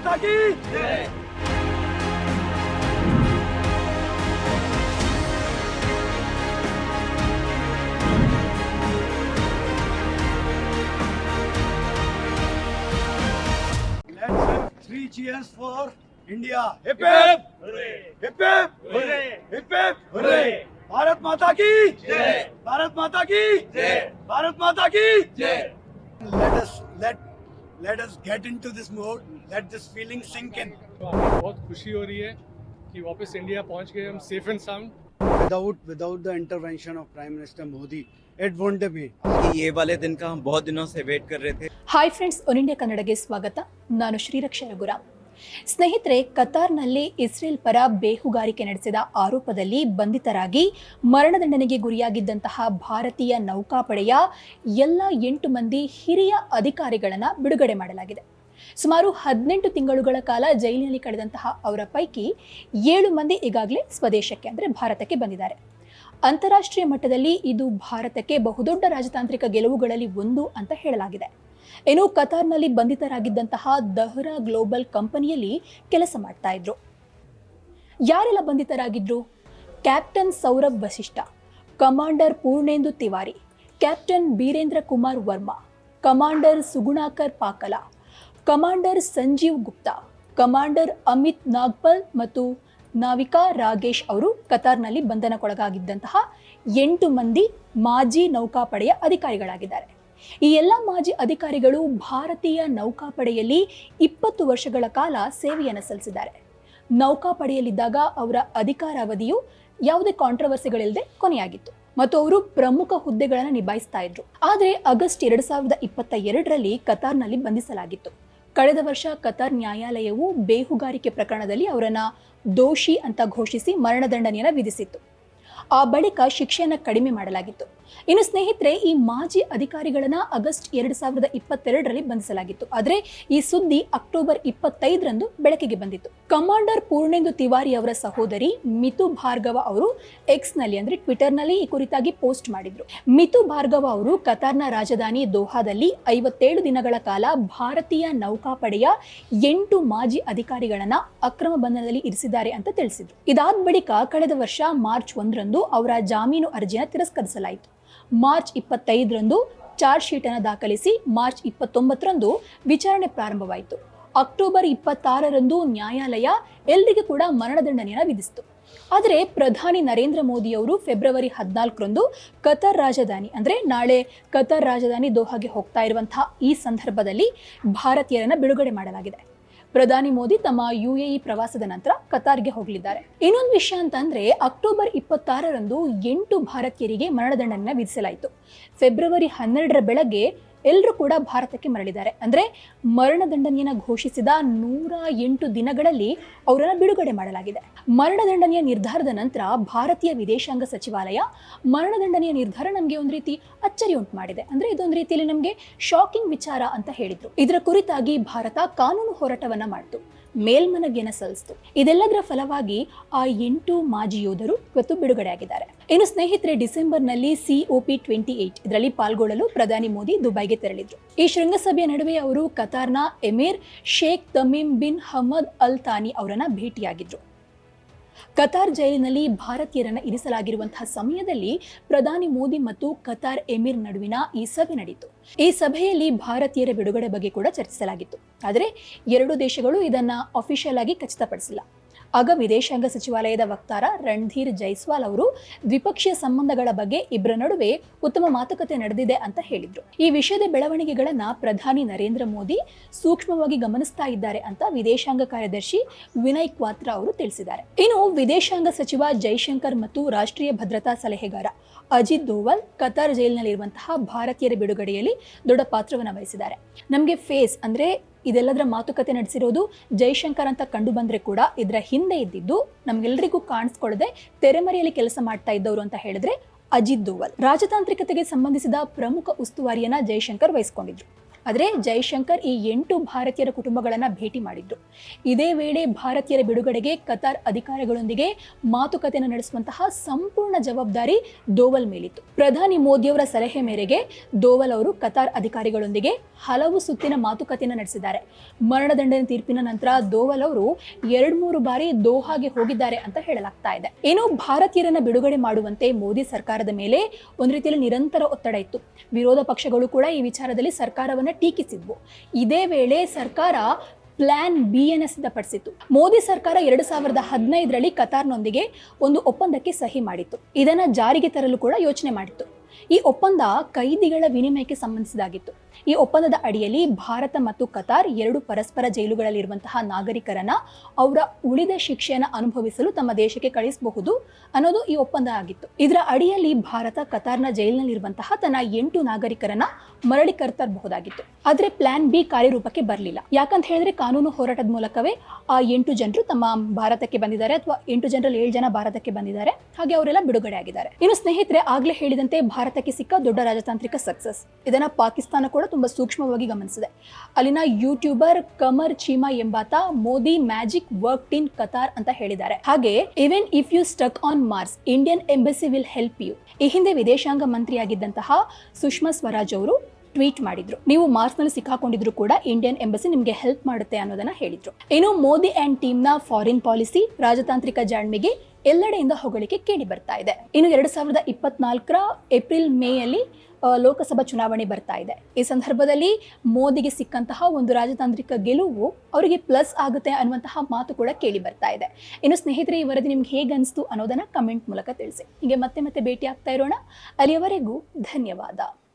माता की। Three G for India hip hip hip hip hip Bharat माता की। भारत माता की। भारत माता की। जय let let us get into this mode let this feeling sink in बहुत खुशी हो रही है कि वापस इंडिया पहुंच गए हम safe and sound without without the intervention of prime minister modi it wouldn't have been कि ये वाले दिन का हम बहुत दिनों से वेट कर रहे थे ಹಾಯ್ ಫ್ರೆಂಡ್ಸ್ ಒನ್ ಇಂಡಿಯಾ ಕನ್ನಡಗೆ ಸ್ವಾಗತ ನಾನು ಶ್ರೀರಕ್ಷ ರಘುರಾಮ್ ಸ್ನೇಹಿತರೆ, ಕತಾರ್ನಲ್ಲಿ ಇಸ್ರೇಲ್ ಪರ ಬೇಹುಗಾರಿಕೆ ನಡೆಸಿದ ಆರೋಪದಲ್ಲಿ ಬಂಧಿತರಾಗಿ ಮರಣದಂಡನೆಗೆ ಗುರಿಯಾಗಿದ್ದಂತಹ ಭಾರತೀಯ ನೌಕಾಪಡೆಯ ಎಲ್ಲ ಎಂಟು ಮಂದಿ ಹಿರಿಯ ಅಧಿಕಾರಿಗಳನ್ನು ಬಿಡುಗಡೆ ಮಾಡಲಾಗಿದೆ. ಸುಮಾರು ಹದಿನೆಂಟು ತಿಂಗಳುಗಳ ಕಾಲ ಜೈಲಿನಲ್ಲಿ ಕಳೆದಂತಹ ಅವರ ಪೈಕಿ ಏಳು ಮಂದಿ ಈಗಾಗಲೇ ಸ್ವದೇಶಕ್ಕೆ ಅಂದರೆ ಭಾರತಕ್ಕೆ ಬಂದಿದ್ದಾರೆ. ಅಂತಾರಾಷ್ಟ್ರೀಯ ಮಟ್ಟದಲ್ಲಿ ಇದು ಭಾರತಕ್ಕೆ ಬಹುದೊಡ್ಡ ರಾಜತಾಂತ್ರಿಕ ಗೆಲುವುಗಳಲ್ಲಿ ಒಂದು ಅಂತ ಹೇಳಲಾಗಿದೆ. ಇನ್ನು ಕತಾರ್ನಲ್ಲಿ ಬಂಧಿತರಾಗಿದ್ದಂತಹ ದಹ್ರಾ ಗ್ಲೋಬಲ್ ಕಂಪನಿಯಲ್ಲಿ ಕೆಲಸ ಮಾಡ್ತಾ ಇದ್ರು. ಯಾರೆಲ್ಲ ಬಂಧಿತರಾಗಿದ್ರು? Captain Saurabh Vasisht, commander Purnendu Tiwari, captain Birendra Kumar Verma, commander Sugunakar Pakala, commander Sanjeev Gupta, commander Amit Nagpal ಮತ್ತು ನಾವಿಕಾ ರಾಗೇಶ್ ಅವರು ಕತಾರ್ನಲ್ಲಿ ಬಂಧನಕ್ಕೊಳಗಾಗಿದ್ದಂತಹ ಎಂಟು ಮಂದಿ ಮಾಜಿ ನೌಕಾಪಡೆಯ ಅಧಿಕಾರಿಗಳಾಗಿದ್ದಾರೆ. ಈ ಎಲ್ಲ ಮಾಜಿ ಅಧಿಕಾರಿಗಳು ಭಾರತೀಯ ನೌಕಾಪಡೆಯಲ್ಲಿ ಇಪ್ಪತ್ತು ವರ್ಷಗಳ ಕಾಲ ಸೇವೆಯನ್ನು ಸಲ್ಲಿಸಿದ್ದಾರೆ. ನೌಕಾಪಡೆಯಲ್ಲಿದ್ದಾಗ ಅವರ ಅಧಿಕಾರಾವಧಿಯು ಯಾವುದೇ ಕಾಂಟ್ರವರ್ಸಿಗಳಿಲ್ಲದೆ ಕೊನೆಯಾಗಿತ್ತು ಮತ್ತು ಅವರು ಪ್ರಮುಖ ಹುದ್ದೆಗಳನ್ನು ನಿಭಾಯಿಸ್ತಾ ಇದ್ರು. ಆದರೆ ಆಗಸ್ಟ್ ಎರಡ್ ಸಾವಿರದ ಇಪ್ಪತ್ತ ಎರಡರಲ್ಲಿ ಕತಾರ್ನಲ್ಲಿ ಬಂಧಿಸಲಾಗಿತ್ತು. ಕಳೆದ ವರ್ಷ ಕತಾರ್ ನ್ಯಾಯಾಲಯವು ಬೇಹುಗಾರಿಕೆ ಪ್ರಕರಣದಲ್ಲಿ ಅವರನ್ನ ದೋಷಿ ಅಂತ ಘೋಷಿಸಿ ಮರಣದಂಡನೆಯನ್ನು ವಿಧಿಸಿತ್ತು. ಆ ಬಳಿಕ ಶಿಕ್ಷೆಯನ್ನು ಕಡಿಮೆ ಮಾಡಲಾಗಿತ್ತು. ಇನ್ನು ಸ್ನೇಹಿತರೆ, ಈ ಮಾಜಿ ಅಧಿಕಾರಿಗಳನ್ನ ಆಗಸ್ಟ್ ಎರಡು ಸಾವಿರದ ಇಪ್ಪತ್ತೆರಡರಲ್ಲಿ ಬಂಧಿಸಲಾಗಿತ್ತು. ಆದರೆ ಈ ಸುದ್ದಿ ಅಕ್ಟೋಬರ್ ಇಪ್ಪತ್ತೈದರಂದು ಬೆಳಕಿಗೆ ಬಂದಿತ್ತು. ಕಮಾಂಡರ್ ಪೂರ್ಣೇಂದು ತಿವಾರಿ ಅವರ ಸಹೋದರಿ ಮಿತು ಭಾರ್ಗವ ಅವರು ಎಕ್ಸ್ನಲ್ಲಿ ಅಂದ್ರೆ ಟ್ವಿಟರ್ನಲ್ಲಿ ಈ ಕುರಿತಾಗಿ ಪೋಸ್ಟ್ ಮಾಡಿದ್ರು. ಮಿತು ಭಾರ್ಗವ ಅವರು ಕತಾರ್ನ ರಾಜಧಾನಿ ದೋಹಾದಲ್ಲಿ ಐವತ್ತೇಳು ದಿನಗಳ ಕಾಲ ಭಾರತೀಯ ನೌಕಾಪಡೆಯ ಎಂಟು ಮಾಜಿ ಅಧಿಕಾರಿಗಳನ್ನ ಅಕ್ರಮ ಬಂಧನದಲ್ಲಿ ಇರಿಸಿದ್ದಾರೆ ಅಂತ ತಿಳಿಸಿದ್ರು. ಇದಾದ ಬಳಿಕ ಕಳೆದ ವರ್ಷ ಮಾರ್ಚ್ ಒಂದರಂದು ಅವರ ಜಾಮೀನು ಅರ್ಜಿಯನ್ನು ತಿರಸ್ಕರಿಸಲಾಯಿತು. ಮಾರ್ಚ್ ಇಪ್ಪತ್ತೈದರಂದು ಚಾರ್ಜ್ ಶೀಟನ್ನು ದಾಖಲಿಸಿ ಮಾರ್ಚ್ ಇಪ್ಪತ್ತೊಂಬತ್ತರಂದು ವಿಚಾರಣೆ ಪ್ರಾರಂಭವಾಯಿತು. ಅಕ್ಟೋಬರ್ ಇಪ್ಪತ್ತಾರರಂದು ನ್ಯಾಯಾಲಯ ಎಲ್ರಿಗೂ ಕೂಡ ಮರಣದಂಡನೆಯನ್ನು ವಿಧಿಸಿತು. ಆದರೆ ಪ್ರಧಾನಿ ನರೇಂದ್ರ ಮೋದಿಯವರು ಫೆಬ್ರವರಿ ಹದಿನಾಲ್ಕರಂದು ಕತರ್ ರಾಜಧಾನಿ, ಅಂದರೆ ನಾಳೆ ಕತರ್ ರಾಜಧಾನಿ ದೋಹಾಗೆ ಹೋಗ್ತಾ ಇರುವಂತಹ ಈ ಸಂದರ್ಭದಲ್ಲಿ ಭಾರತೀಯರನ್ನು ಬಿಡುಗಡೆ ಮಾಡಲಾಗಿದೆ. ಪ್ರಧಾನಿ ಮೋದಿ ತಮ್ಮ ಯುಎಇ ಪ್ರವಾಸದ ನಂತರ ಕತಾರ್ಗೆ ಹೋಗಲಿದ್ದಾರೆ. ಇನ್ನೊಂದು ವಿಷಯ ಅಂತಂದ್ರೆ, ಅಕ್ಟೋಬರ್ ಇಪ್ಪತ್ತಾರರಂದು ಎಂಟು ಭಾರತೀಯರಿಗೆ ಮರಣದಂಡನೆ ವಿಧಿಸಲಾಯಿತು. ಫೆಬ್ರವರಿ ಹನ್ನೆರಡರ ಬೆಳಗ್ಗೆ ಎಲ್ಲರೂ ಕೂಡ ಭಾರತಕ್ಕೆ ಮರಳಿದ್ದಾರೆ. ಅಂದರೆ ಮರಣದಂಡನೆಯನ್ನು ಘೋಷಿಸಿದ ನೂರ ಎಂಟು ದಿನಗಳಲ್ಲಿ ಅವರನ್ನು ಬಿಡುಗಡೆ ಮಾಡಲಾಗಿದೆ. ಮರಣದಂಡನೆಯ ನಿರ್ಧಾರದ ನಂತರ ಭಾರತೀಯ ವಿದೇಶಾಂಗ ಸಚಿವಾಲಯ ಮರಣದಂಡನೆಯ ನಿರ್ಧಾರ ನಮಗೆ ಒಂದು ರೀತಿ ಅಚ್ಚರಿ ಉಂಟು ಮಾಡಿದೆ. ಅಂದರೆ ಇದೊಂದು ರೀತಿಯಲ್ಲಿ ನಮಗೆ ಶಾಕಿಂಗ್ ವಿಚಾರ ಅಂತ ಹೇಳಿದರು. ಇದರ ಕುರಿತಾಗಿ ಭಾರತ ಕಾನೂನು ಹೋರಾಟವನ್ನು ಮಾಡಿತು. ಮೇಲ್ಮನವಿಯನ್ನು ಸಲ್ಲಿಸ್ತು. ಇದೆಲ್ಲದರ ಫಲವಾಗಿ ಆ ಎಂಟು ಮಾಜಿ ಯೋಧರು ಇವತ್ತು ಬಿಡುಗಡೆಯಾಗಿದ್ದಾರೆ. ಇನ್ನು ಸ್ನೇಹಿತರೆ, ಡಿಸೆಂಬರ್ನಲ್ಲಿ ಸಿಒಪಿ ಟ್ವೆಂಟಿ ಏಟ್ ಇದರಲ್ಲಿ ಪಾಲ್ಗೊಳ್ಳಲು ಪ್ರಧಾನಿ ಮೋದಿ ದುಬೈಗೆ ತೆರಳಿದ್ರು. ಈ ಶೃಂಗಸಭೆಯ ನಡುವೆ ಅವರು ಕತಾರ್ನ emir Sheikh Tamim bin Hamad Al Thani ಅವರನ್ನ ಭೇಟಿಯಾಗಿದ್ರು. ಕತಾರ್ ಜೈಲಿನಲ್ಲಿ ಭಾರತೀಯರನ್ನು ಇರಿಸಲಾಗಿರುವಂತಹ ಸಮಯದಲ್ಲಿ ಪ್ರಧಾನಿ ಮೋದಿ ಮತ್ತು ಕತಾರ್ ಎಮಿರ್ ನಡುವಿನ ಈ ಸಭೆ ನಡೆಯಿತು ಈ ಸಭೆಯಲ್ಲಿ ಭಾರತೀಯರ ಬಿಡುಗಡೆ ಬಗ್ಗೆ ಕೂಡ ಚರ್ಚಿಸಲಾಗಿತ್ತು. ಆದರೆ ಎರಡು ದೇಶಗಳು ಇದನ್ನ ಅಫಿಷಿಯಲ್ ಆಗಿ ಖಚಿತಪಡಿಸಿಲ್ಲ. ಆಗ ವಿದೇಶಾಂಗ ಸಚಿವಾಲಯದ ವಕ್ತಾರ ರಣಧೀರ್ ಜೈಸ್ವಾಲ್ ಅವರು ದ್ವಿಪಕ್ಷೀಯ ಸಂಬಂಧಗಳ ಬಗ್ಗೆ ಇಬ್ಬರ ನಡುವೆ ಉತ್ತಮ ಮಾತುಕತೆ ನಡೆದಿದೆ ಅಂತ ಹೇಳಿದ್ರು. ಈ ವಿಷಯದ ಬೆಳವಣಿಗೆಗಳನ್ನ ಪ್ರಧಾನಿ ನರೇಂದ್ರ ಮೋದಿ ಸೂಕ್ಷ್ಮವಾಗಿ ಗಮನಿಸ್ತಾ ಇದ್ದಾರೆ ಅಂತ ವಿದೇಶಾಂಗ ಕಾರ್ಯದರ್ಶಿ ವಿನಯ್ ಕ್ವಾತ್ರಾ ಅವರು ತಿಳಿಸಿದ್ದಾರೆ. ಇನ್ನು ವಿದೇಶಾಂಗ ಸಚಿವ ಜೈಶಂಕರ್ ಮತ್ತು ರಾಷ್ಟ್ರೀಯ ಭದ್ರತಾ ಸಲಹೆಗಾರ ಅಜಿತ್ ದೋವಲ್ ಕತಾರ್ ಜೈಲಿನಲ್ಲಿರುವಂತಹ ಭಾರತೀಯರ ಬಿಡುಗಡೆಯಲ್ಲಿ ದೊಡ್ಡ ಪಾತ್ರವನ್ನು ವಹಿಸಿದ್ದಾರೆ. ನಮಗೆ ಫೇಸ್ ಅಂದ್ರೆ ಇದೆಲ್ಲದರ ಮಾತುಕತೆ ನಡೆಸಿರೋದು ಜೈಶಂಕರ್ ಅಂತ ಕಂಡು ಬಂದರೆ ಕೂಡ ಇದರ ಹಿಂದೆ ಇದ್ದಿದ್ದು ನಮಗೆಲ್ಲರಿಗೂ ಕಾಣಿಸ್ಕೊಳ್ಳದೆ ತೆರೆಮರೆಯಲ್ಲಿ ಕೆಲಸ ಮಾಡ್ತಾ ಇದ್ದವರು ಅಂತ ಹೇಳಿದ್ರೆ ಅಜಿತ್ ದೋವಲ್. ರಾಜತಾಂತ್ರಿಕತೆಗೆ ಸಂಬಂಧಿಸಿದ ಪ್ರಮುಖ ಉಸ್ತುವಾರಿಯನ್ನ ಜೈಶಂಕರ್ ವಹಿಸ್ಕೊಂಡಿದ್ರು. ಆದರೆ ಜೈಶಂಕರ್ ಈ ಎಂಟು ಭಾರತೀಯರ ಕುಟುಂಬಗಳನ್ನು ಭೇಟಿ ಮಾಡಿದ್ರು. ಇದೇ ವೇಳೆ ಭಾರತೀಯರ ಬಿಡುಗಡೆಗೆ ಕತಾರ್ ಅಧಿಕಾರಿಗಳೊಂದಿಗೆ ಮಾತುಕತೆಯನ್ನು ನಡೆಸುವಂತಹ ಸಂಪೂರ್ಣ ಜವಾಬ್ದಾರಿ ದೋವಲ್ ಮೇಲಿತ್ತು. ಪ್ರಧಾನಿ ಮೋದಿಯವರ ಸಲಹೆ ಮೇರೆಗೆ ದೋವಲ್ ಅವರು ಕತಾರ್ ಅಧಿಕಾರಿಗಳೊಂದಿಗೆ ಹಲವು ಸುತ್ತಿನ ಮಾತುಕತೆಯನ್ನು ನಡೆಸಿದ್ದಾರೆ. ಮರಣದಂಡನೆ ತೀರ್ಪಿನ ನಂತರ ದೋವಲ್ ಅವರು ಎರಡ್ ಮೂರು ಬಾರಿ ದೋಹಾಗೆ ಹೋಗಿದ್ದಾರೆ ಅಂತ ಹೇಳಲಾಗ್ತಾ ಇದೆ. ಏನು ಭಾರತೀಯರನ್ನ ಬಿಡುಗಡೆ ಮಾಡುವಂತೆ ಮೋದಿ ಸರ್ಕಾರದ ಮೇಲೆ ಒಂದು ರೀತಿಯಲ್ಲಿ ನಿರಂತರ ಒತ್ತಡ ಇತ್ತು. ವಿರೋಧ ಪಕ್ಷಗಳು ಕೂಡ ಈ ವಿಚಾರದಲ್ಲಿ ಸರ್ಕಾರವನ್ನ ಟೀಕಿಸಿದ್ವು. ಇದೇ ವೇಳೆ ಸರ್ಕಾರ ಪ್ಲಾನ್ ಬಿ ಅನ್ನು ಸಿದ್ಧಪಡಿಸಿತ್ತು ಮೋದಿ ಸರ್ಕಾರ ಎರಡು ಸಾವಿರದ ಹದಿನೈದರಲ್ಲಿ ಕತಾರ್ನೊಂದಿಗೆ ಒಂದು ಒಪ್ಪಂದಕ್ಕೆ ಸಹಿ ಮಾಡಿತ್ತು. ಇದನ್ನು ಜಾರಿಗೆ ತರಲು ಕೂಡ ಯೋಚನೆ ಮಾಡಿತ್ತು. ಈ ಒಪ್ಪಂದ ಕೈದಿಗಳ ವಿನಿಮಯಕ್ಕೆ ಸಂಬಂಧಿಸಿದಾಗಿತ್ತು ಈ ಒಪ್ಪಂದದ ಅಡಿಯಲ್ಲಿ ಭಾರತ ಮತ್ತು ಕತಾರ್ ಎರಡು ಪರಸ್ಪರ ಜೈಲುಗಳಲ್ಲಿರುವಂತಹ ನಾಗರಿಕರನ್ನ ಅವರ ಉಳಿದ ಶಿಕ್ಷೆಯನ್ನು ಅನುಭವಿಸಲು ತಮ್ಮ ದೇಶಕ್ಕೆ ಕಳಿಸಬಹುದು ಅನ್ನೋದು ಈ ಒಪ್ಪಂದ ಆಗಿತ್ತು. ಇದರ ಅಡಿಯಲ್ಲಿ ಭಾರತ ಕತಾರ್ನ ಜೈಲಿನಲ್ಲಿರುವಂತಹ ತನ್ನ ಎಂಟು ನಾಗರಿಕರನ್ನ ಮರಳಿ ಕರ್ತರಬಹುದಾಗಿತ್ತು. ಆದ್ರೆ ಪ್ಲಾನ್ ಬಿ ಕಾರ್ಯರೂಪಕ್ಕೆ ಬರಲಿಲ್ಲ. ಯಾಕಂತ ಹೇಳಿದ್ರೆ ಕಾನೂನು ಹೋರಾಟದ ಮೂಲಕವೇ ಆ ಎಂಟು ಜನರು ತಮ್ಮ ಭಾರತಕ್ಕೆ ಬಂದಿದ್ದಾರೆ ಅಥವಾ ಎಂಟು ಜನರಲ್ಲಿ ಏಳು ಜನ ಭಾರತಕ್ಕೆ ಬಂದಿದ್ದಾರೆ. ಹಾಗೆ ಅವರೆಲ್ಲ ಬಿಡುಗಡೆ ಆಗಿದ್ದಾರೆ ಇನ್ನು ಸ್ನೇಹಿತರೆ, ಆಗ್ಲೇ ಹೇಳಿದಂತೆ ಭಾರತಕ್ಕೆ ಸಿಕ್ಕ ದೊಡ್ಡ ರಾಜತಾಂತ್ರಿಕ ಸಕ್ಸಸ್ ಇದನ್ನ ಪಾಕಿಸ್ತಾನ ಕೂಡ ತುಂಬಾ ಸೂಕ್ಷ್ಮವಾಗಿ ಗಮನಿಸಿದೆ. ಅಲ್ಲಿನ ಯೂಟ್ಯೂಬರ್ ಕಮರ್ ಚೀಮಾ ಎಂಬಾತ Modi magic work in Qatar ಅಂತ ಹೇಳಿದ್ದಾರೆ. ಹಾಗೆ even if you stuck on Mars Indian embassy will help you ಈ ಹಿಂದೆ ವಿದೇಶಾಂಗ ಮಂತ್ರಿಯಾಗಿದ್ದಂತಹ ಸುಷ್ಮಾ ಸ್ವರಾಜ್ ಅವರು ಟ್ವೀಟ್ ಮಾಡಿದ್ರು. ನೀವು ಮಾರ್ಚ್ನಲ್ಲಿ ಸಿಕ್ಕಾಕೊಂಡಿದ್ರು ಕೂಡ ಇಂಡಿಯನ್ ಎಂಬಸಿ ನಿಮಗೆ ಹೆಲ್ಪ್ ಮಾಡುತ್ತೆ ಅನ್ನೋದನ್ನ ಹೇಳಿದ್ರು. ಇನ್ನು ಮೋದಿ ಅಂಡ್ ಟೀಮ್ನ ಫಾರಿನ್ ಪಾಲಿಸಿ ರಾಜತಾಂತ್ರಿಕ ಜಾಣ್ಮೆಗೆ ಎಲ್ಲೆಡೆಯಿಂದ ಹೊಗಳಿಕೆ ಕೇಳಿ ಬರ್ತಾ ಇದೆ. ಇನ್ನು ಎರಡ್ ಸಾವಿರದ ಇಪ್ಪತ್ನಾಲ್ಕರ ಏಪ್ರಿಲ್ ಮೇಯಲ್ಲಿ ಲೋಕಸಭಾ ಚುನಾವಣೆ ಬರ್ತಾ ಇದೆ. ಈ ಸಂದರ್ಭದಲ್ಲಿ ಮೋದಿಗೆ ಸಿಕ್ಕಂತಹ ಒಂದು ರಾಜತಾಂತ್ರಿಕ ಗೆಲುವು ಅವರಿಗೆ ಪ್ಲಸ್ ಆಗುತ್ತೆ ಅನ್ನುವಂತಹ ಮಾತು ಕೂಡ ಕೇಳಿ ಬರ್ತಾ ಇದೆ. ಇನ್ನು ಸ್ನೇಹಿತರೆ, ಈ ವರದಿ ನಿಮ್ಗೆ ಹೇಗೆ ಅನಿಸ್ತು ಅನ್ನೋದನ್ನ ಕಮೆಂಟ್ ಮೂಲಕ ತಿಳಿಸಿ. ಹೀಗೆ ಮತ್ತೆ ಮತ್ತೆ ಭೇಟಿ ಆಗ್ತಾ ಇರೋಣ. ಅಲ್ಲಿಯವರೆಗೂ ಧನ್ಯವಾದ.